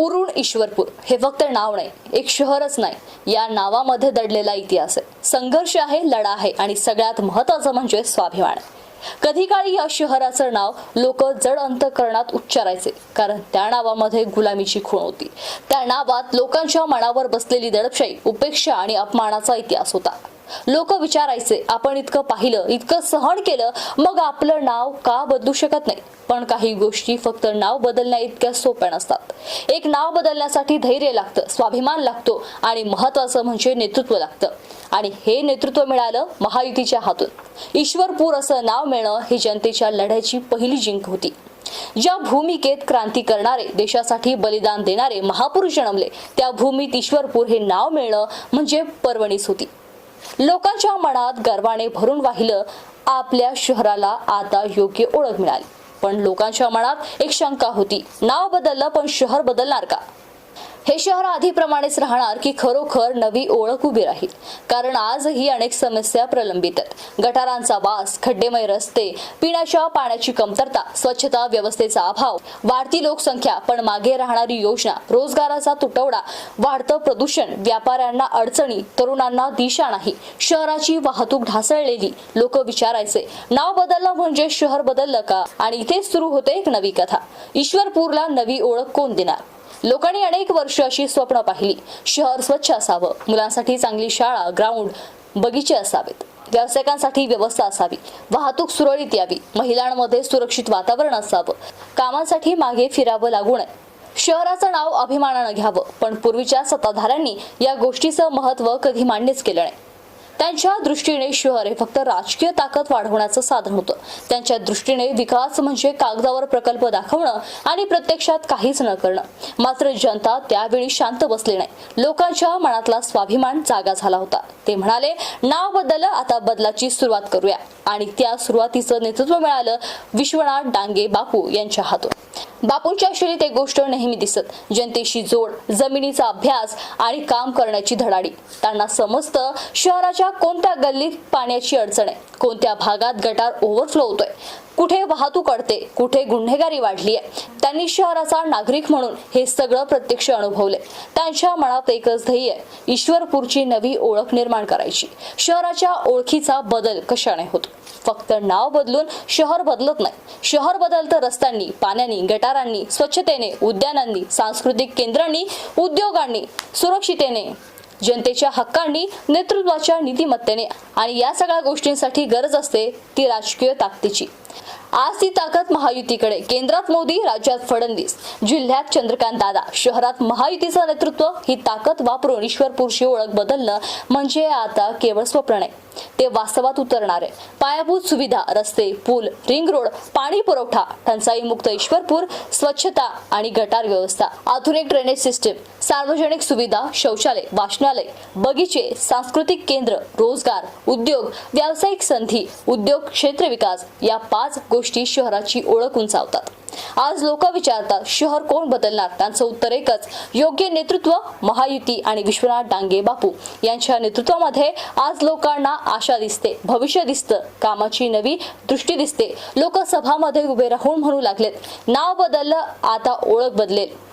उरुण ईश्वरपूर हे फक्त नाव नाही एक शहरच नाही. या नावामध्ये दडलेला इतिहास आहे. संघर्ष आहे लढा आहे आणि सगळ्यात महत्वाचं म्हणजे स्वाभिमान. कधी काळी या शहराचं नाव लोक जड अंतकरणात उच्चारायचे कारण त्या नावामध्ये गुलामीची खूण होती. त्या नावात लोकांच्या मनावर बसलेली दडपशाही उपेक्षा आणि अपमानाचा इतिहास होता. लोक विचारायचे आपण इतकं पाहिलं इतकं सहन केलं मग आपलं नाव का बदलू शकत नाही? पण काही गोष्टी फक्त नाव बदलण्या इतक्या सोप्या नसतात. एक नाव बदलण्यासाठी धैर्य लागतं स्वाभिमान लागतो आणि महत्वाचं म्हणजे नेतृत्व लागतं. आणि हे नेतृत्व मिळालं महायुतीच्या हातून. ईश्वरपूर असं नाव मिळणं ही जनतेच्या लढ्याची पहिली जिंक होती. ज्या भूमिकेत क्रांती करणारे देशासाठी बलिदान देणारे महापुरुष जन्मले त्या भूमीत ईश्वरपूर हे नाव मिळणं म्हणजे पर्वणीच होती. लोकांच्या मनात गर्वाने भरून वाहिलं आपल्या शहराला आता योग्य ओळख मिळाली. पण लोकांच्या मनात एक शंका होती नाव बदललं पण शहर बदलणार का? हे शहर आधीप्रमाणेच राहणार की खरोखर नवी ओळख उभी राहील. कारण आजही अनेक समस्या प्रलंबित आहेत. गटारांचा वास खड्डेमय रस्ते पिण्याच्या पाण्याची कमतरता स्वच्छता व्यवस्थेचा अभाव वाढती लोकसंख्या पण मागे राहणारी योजना रोजगाराचा तुटवडा वाढतं प्रदूषण व्यापाऱ्यांना अडचणी तरुणांना दिशा नाही शहराची वाहतूक ढासळलेली लोक विचारायचे नाव बदललं म्हणजे शहर बदललं का? आणि इथेच सुरू होते एक नवी कथा. ईश्वरपूरला नवी ओळख कोण देणार? लोकांनी अनेक वर्ष अशी स्वप्न पाहिली. शहर स्वच्छ असावं. मुलांसाठी चांगली शाळा ग्राउंड बगीचे असावेत. व्यावसायिकांसाठी व्यवस्था असावी. वाहतूक सुरळीत यावी. महिलांमध्ये सुरक्षित वातावरण असावं. कामांसाठी मागे फिरावं लागू नये. शहराचं नाव अभिमानानं घ्यावं. पण पूर्वीच्या सत्ताधाऱ्यांनी या गोष्टीचं महत्त्व कधी मान्यच केलं नाही. त्यांच्या दृष्टीने शहर हे फक्त राजकीय ताकद वाढवण्याचं साधन होतं. त्यांच्या दृष्टीने विकास म्हणजे कागदावर प्रकल्प दाखवणं आणि प्रत्यक्षात काहीच न करणं. मात्र जनता त्यावेळी शांत बसली नाही. लोकांच्या मनातला स्वाभिमान जागा झाला होता. ते म्हणाले नाव बदललं आता बदलाची सुरुवात करूया. आणि त्या सुरुवातीचं नेतृत्व मिळालं विश्वनाथ डांगे बापू यांच्या हातून. बापूंच्या शैलीत एक गोष्ट नेहमी दिसत. जनतेशी जोड जमिनीचा अभ्यास आणि काम करण्याची धडाडी. त्यांना समजतं शहराच्या कोणत्या गल्लीत पाण्याची अडचण आहे. कोणत्या भागात गटार ओव्हरफ्लो होतोय. कुठे वाहतूक अडते कुठे गुन्हेगारी वाढली आहे त्यांनी शहराचा नागरिक म्हणून हे सगळं प्रत्यक्ष अनुभवले. त्यांच्या मनात एकच ध्येय आहे, ईश्वरपूरची नवी ओळख निर्माण करायची. शहराच्या ओळखीचा बदल कशाने होतो? फक्त नाव बदलून शहर बदलत नाही. शहर बदलतं रस्त्यांनी पाण्यानी गटारांनी स्वच्छतेने उद्यानांनी सांस्कृतिक केंद्रांनी उद्योगांनी सुरक्षितेने जनतेच्या हक्कांनी नेतृत्वाच्या नीतिमत्तेने. आणि या सगळ्या गोष्टींसाठी गरज असते ती राजकीय ताकदीची. आज ती ताकद महायुतीकडे. केंद्रात मोदी राज्यात फडणवीस. जिल्ह्यात चंद्रकांत दादा. शहरात महायुतीचं नेतृत्व ही ताकद वापरून ईश्वरपूरची ओळख बदलणं म्हणजे आता केवळ स्वप्न नाही. ते वास्तवात उतरणार आहे. पायाभूत सुविधा रस्ते पूल रिंग रोड पाणी पुरवठा टंचाई मुक्त ईश्वरपूर स्वच्छता आणि गटार व्यवस्था आधुनिक ड्रेनेज सिस्टीम सार्वजनिक सुविधा शौचालय वाचनालय बगीचे सांस्कृतिक केंद्र रोजगार उद्योग व्यावसायिक संधी उद्योग क्षेत्र विकास या पाच गोष्टी शहराची ओळख उंचावतात. आज लोक विचारतात शहर कोण बदलणार? त्यांचं उत्तर एकच योग्य नेतृत्व महायुती आणि विश्वनाथ डांगे बापू. यांच्या नेतृत्वामध्ये आज लोकांना आशा दिसते भविष्य दिसतं कामाची नवी दृष्टी दिसते. लोक सभामध्ये उभे राहून म्हणू लागलेत नाव बदललं आता ओळख बदलेल.